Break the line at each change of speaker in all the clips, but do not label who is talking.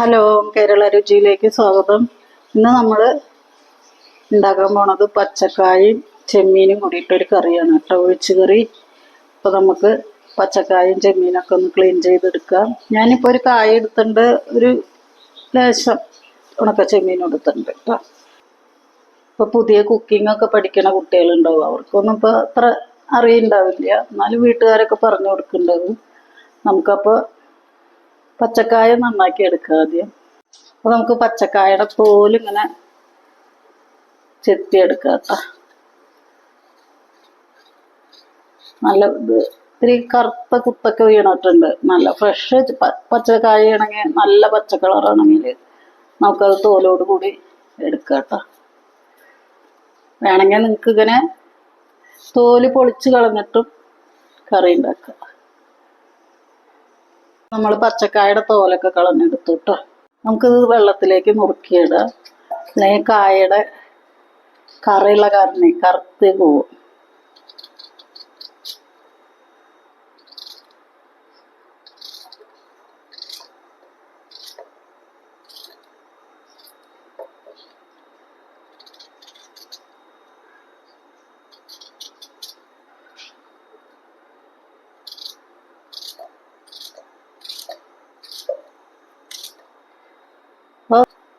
Hello Kerala രുചിയിലേക്ക് സ്വാഗതം. ഇന്ന് നമ്മൾ ഉണ്ടാക്കാൻ പോണത് പച്ചക്കായും ചെമ്മീനും കൂടിയിട്ടൊരു കറിയാണ് കേട്ടോ ഒഴിച്ച് കറി. അപ്പോൾ നമുക്ക് പച്ചക്കായും ചെമ്മീനൊക്കെ ഒന്ന് ക്ലീൻ ചെയ്തെടുക്കാം. ഞാനിപ്പോൾ ഒരു കായ എടുത്തിട്ടുണ്ട് ഒരു ലേശം ഉണക്ക ചെമ്മീൻ എടുത്തിട്ടുണ്ട് കേട്ടോ. ഇപ്പോൾ പുതിയ കുക്കിംഗ് ഒക്കെ പഠിക്കണ കുട്ടികളുണ്ടാവും അവർക്കൊന്നും ഇപ്പോൾ അത്ര അറിയുണ്ടാവില്ല. എന്നാലും വീട്ടുകാരൊക്കെ പറഞ്ഞു കൊടുക്കുന്നുണ്ടാവും. നമുക്കപ്പോൾ പച്ചക്കായ നന്നാക്കി എടുക്കുക ആദ്യം. അപ്പോൾ നമുക്ക് പച്ചക്കായയുടെ തോൽ ഇങ്ങനെ ചെത്തിയെടുക്കുക നല്ല ഇത് ഇത്തിരി കറുത്ത കുത്തൊക്കെ വീണിട്ടുണ്ട്. നല്ല ഫ്രഷ് പച്ചക്കായ ആണെങ്കിൽ നല്ല പച്ച കളറാണെങ്കിൽ നമുക്കത് തോലോട് കൂടി എടുക്കുക കേട്ടോ. വേണമെങ്കിൽ നിങ്ങൾക്ക് ഇങ്ങനെ തോൽ പൊളിച്ച് കളഞ്ഞിട്ടും കറി ഉണ്ടാക്കാം. നമ്മൾ പച്ചക്കായയുടെ തോലൊക്കെ കളഞ്ഞെടുത്തു കേട്ടോ നമുക്കിത് വെള്ളത്തിലേക്ക് നുറുക്കിയിടുക. അല്ലെങ്കിൽ കായയുടെ കറിയുള്ള കാരണം കറുത്ത് പോവും.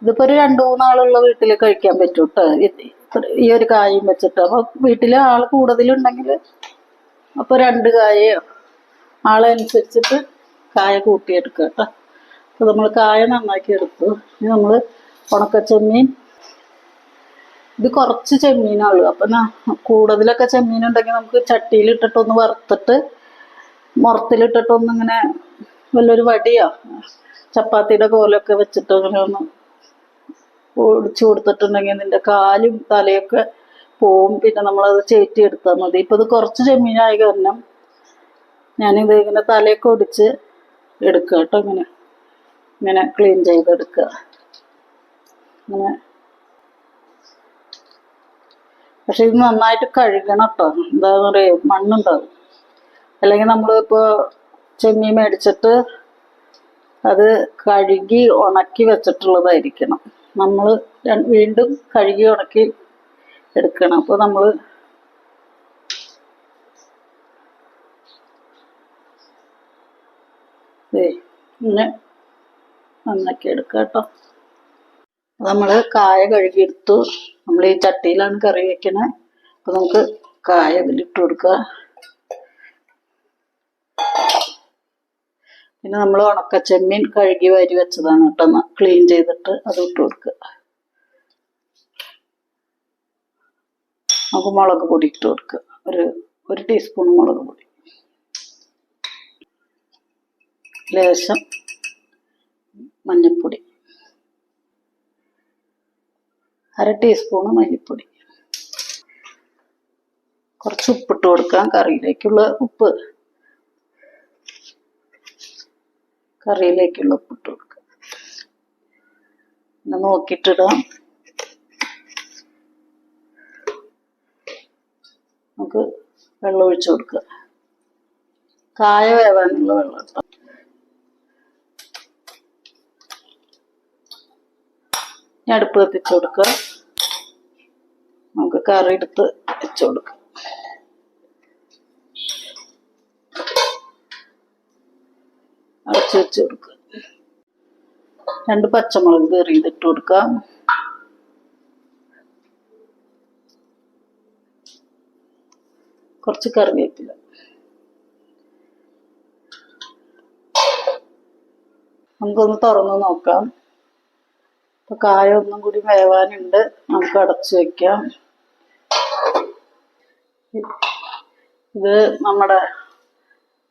ഇതിപ്പോൾ ഒരു രണ്ടു മൂന്നാളുള്ള വീട്ടിൽ കഴിക്കാൻ പറ്റും കേട്ടോ ഈ ഒരു കായും വെച്ചിട്ട്. അപ്പൊ വീട്ടിൽ ആൾ കൂടുതലുണ്ടെങ്കിൽ അപ്പൊ രണ്ട് കായയോ? ആളനുസരിച്ചിട്ട് കായ കൂട്ടിയെടുക്കുക കേട്ടോ. അപ്പോൾ നമ്മൾ കായ നന്നാക്കി എടുത്തു. ഇനി നമ്മൾ ഉണക്കച്ചെമ്മീൻ ഇത് കുറച്ച് ചെമ്മീനാൾ അപ്പൊ കൂടുതലൊക്കെ ചെമ്മീൻ ഉണ്ടെങ്കിൽ നമുക്ക് ചട്ടിയിലിട്ടിട്ടൊന്ന് വറുത്തിട്ട് മുറത്തിലിട്ടിട്ടൊന്നിങ്ങനെ വല്ലൊരു വടിയാ ചപ്പാത്തിയുടെ കോലൊക്കെ വെച്ചിട്ട് അങ്ങനെ ഒന്ന് ഒടിച്ചു കൊടുത്തിട്ടുണ്ടെങ്കിൽ നിന്റെ കാലും തലയൊക്കെ പോവും. പിന്നെ നമ്മളത് ചേറ്റി എടുത്താൽ മതി. ഇപ്പൊ ഇത് കുറച്ച് ചെമ്മീനായ കാരണം ഞാനിത് ഇങ്ങനെ തലയൊക്കെ ഒടിച്ച് എടുക്കുക കേട്ടോ ഇങ്ങനെ. ഇങ്ങനെ ക്ലീൻ ചെയ്തെടുക്കുക ഇങ്ങനെ. പക്ഷെ ഇത് നന്നായിട്ട് കഴുകണം കേട്ടോ. എന്താന്ന് പറയുക മണ്ണുണ്ടാവും. അല്ലെങ്കിൽ നമ്മൾ ഇപ്പോൾ ചെമ്മീൻ മേടിച്ചിട്ട് അത് കഴുകി ഉണക്കി വെച്ചിട്ടുള്ളതായിരിക്കണം. നമ്മൾ വീണ്ടും കഴുകി ഉണക്കി എടുക്കണം. അപ്പോൾ നമ്മൾ ഇങ്ങനെ നന്നാക്കി എടുക്കുക കേട്ടോ. നമ്മൾ കായ കഴുകിയെടുത്തു. നമ്മൾ ഈ ചട്ടിയിലാണ് കറി വെക്കണേ. അപ്പോൾ നമുക്ക് കായ ഇതിലിട്ട് കൊടുക്കുക പിന്നെ നമ്മൾ ഉണക്ക ചെമ്മീൻ കഴുകി വാരി വെച്ചതാണ് കേട്ടോ ക്ലീൻ ചെയ്തിട്ട് അത് ഇട്ട് കൊടുക്കുക. നമുക്ക് മുളക് പൊടി ഇട്ട് കൊടുക്കുക. ഒരു ഒരു ടീസ്പൂൺ മുളക് പൊടി. ലേശം മഞ്ഞൾപ്പൊടി അര ടീസ്പൂണ് മല്ലിപ്പൊടി. കുറച്ച് ഉപ്പിട്ട് കൊടുക്കാം കറിയിലേക്കുള്ള ഉപ്പ്. കറിയിലേക്കുള്ള ഉപ്പിട്ട് കൊടുക്കുക നോക്കിയിട്ടിടാം. നമുക്ക് വെള്ളം ഒഴിച്ചു കൊടുക്കുക കായ വേവാനുള്ള വെള്ളം അടുപ്പ് കത്തിച്ചു കൊടുക്കുക നമുക്ക് കറി എടുത്ത് വെച്ചു കൊടുക്കാം. അടച്ചു വെച്ച് കൊടുക്കുക. രണ്ട് പച്ചമുളക് കയറി ഇതിട്ട് കൊടുക്കുക. കുറച്ച് കറിവേപ്പില. നമുക്കൊന്ന് തുറന്ന് നോക്കാം. ഇപ്പൊ കായ ഒന്നും കൂടി വേവാനുണ്ട്. നമുക്ക് അടച്ചു വെക്കാം. ഇത് നമ്മുടെ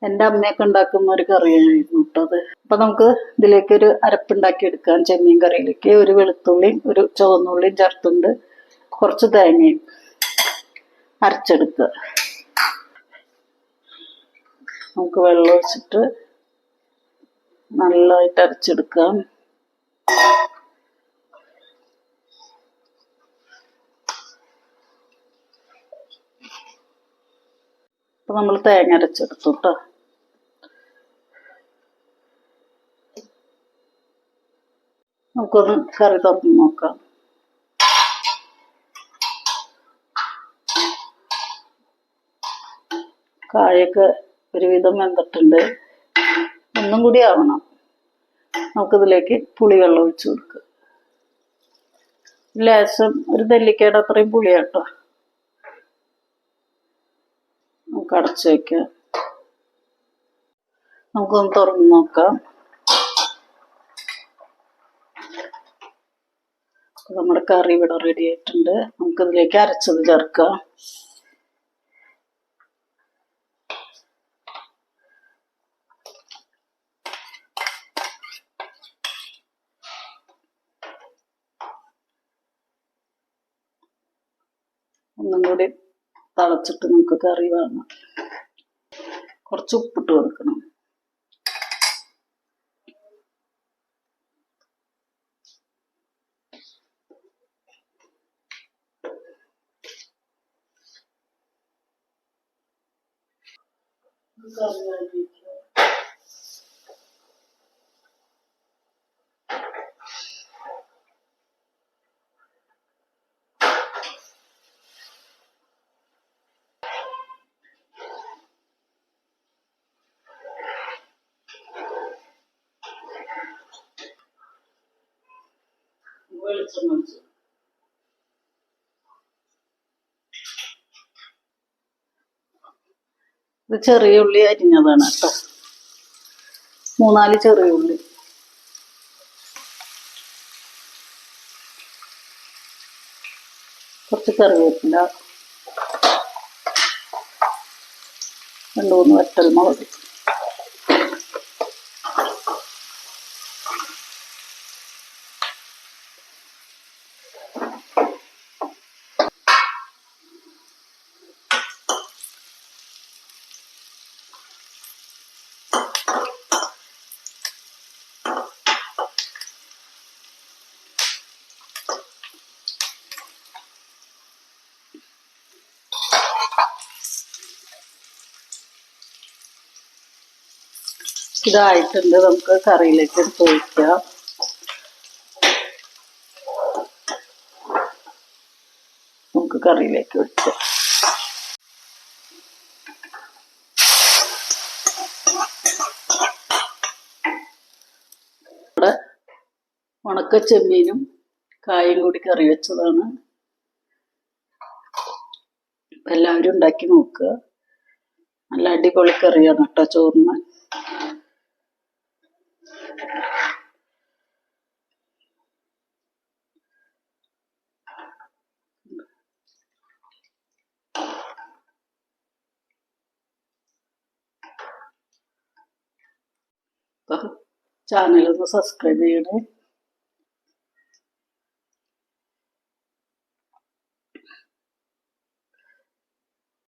എന്റെ അമ്മയൊക്കെ ഉണ്ടാക്കുന്ന ഒരു കറിയായിരുന്നു കേട്ടത് അപ്പൊ നമുക്ക് ഇതിലേക്ക് ഒരു അരപ്പുണ്ടാക്കി എടുക്കാം. ചെമ്മീൻ കറിയിലേക്ക് ഒരു വെളുത്തുള്ളിയും ഒരു ചുവന്നുള്ളിയും ചേർത്തുണ്ട് കുറച്ച് തേങ്ങയും അരച്ചെടുക്കുക നമുക്ക് വെള്ളം ഒഴിച്ചിട്ട് നല്ലതായിട്ട് അരച്ചെടുക്കാം. അപ്പൊ നമ്മൾ തേങ്ങ അരച്ചെടുത്തു കേട്ടോ. നമുക്കൊന്ന് കറി തുറന്ന് നോക്കാം. കായൊക്കെ ഒരുവിധം വെന്തിട്ടുണ്ട്. ഒന്നും കൂടി ആവണം. നമുക്കിതിലേക്ക് പുളിവെള്ളം ഒഴിച്ചു കൊടുക്കുക ലേശം ഒരു നെല്ലിക്കയുടെ അത്രയും പുളിയാട്ടോ. നമുക്ക് അടച്ചു വയ്ക്കാം നമുക്കൊന്ന് തുറന്ന് നോക്കാം. നമ്മുടെ കറി ഇവിടെ റെഡി ആയിട്ടുണ്ട്. നമുക്കിതിലേക്ക് അരച്ചത് ചേർക്കാം. ഒന്നും കൂടി തളച്ചിട്ട് നമുക്ക് കറി വേണം. കുറച്ച് ഉപ്പിട്ട് കൊടുക്കണം. വെളിച്ചെണ്ണ ഒഴിച്ച് ഇത് ചെറിയ ഉള്ളി അരിഞ്ഞതാണ് കേട്ടോ. മൂന്നാൽ ചെറിയ ഉള്ളി. കുറച്ച് കറിവേപ്പില. രണ്ട് മൂന്ന് വറ്റൽ മുളക് ഇതായിട്ടുണ്ട്. നമുക്ക് കറിയിലേക്ക് എടുത്ത് നമുക്ക് കറിയിലേക്ക് ഒഴിക്കാം ഉണക്ക ചെമ്മീനും കായും കൂടി കറി വെച്ചതാണ്. എല്ലാവരും ഉണ്ടാക്കി നോക്കുക. നല്ല അടിപൊളി കറിയാണ് കേട്ടോ ചോറിന്. ചാനൽ ഒന്ന് സബ്സ്ക്രൈബ് ചെയ്യണേ.